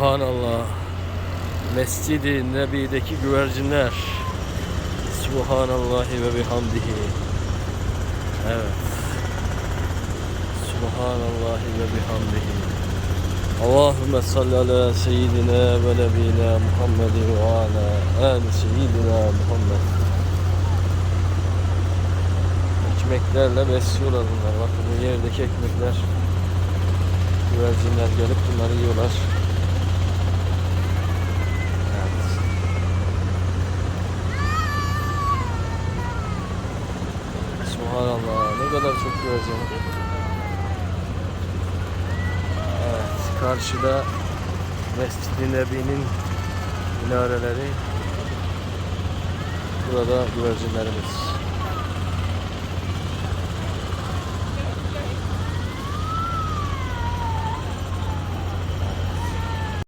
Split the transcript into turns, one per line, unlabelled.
Subhanallah. Mescid-i Nebi'deki güvercinler. Subhanallahi ve bihamdihi. Evet. Subhanallahi ve bihamdihi. Allahümme salli ala seyyidina ve nebina Muhammedin ve ala ali seyyidina Muhammed. Ekmeklerle besliyorlar bunlar. Bakın bu yerdeki ekmekler. Güvercinler gelip bunları yiyorlar. Evet. Subhanallah ne kadar çok güvercin. Evet karşıda Mescid-i Nebi'nin minareleri. Burada güvercinlerimiz.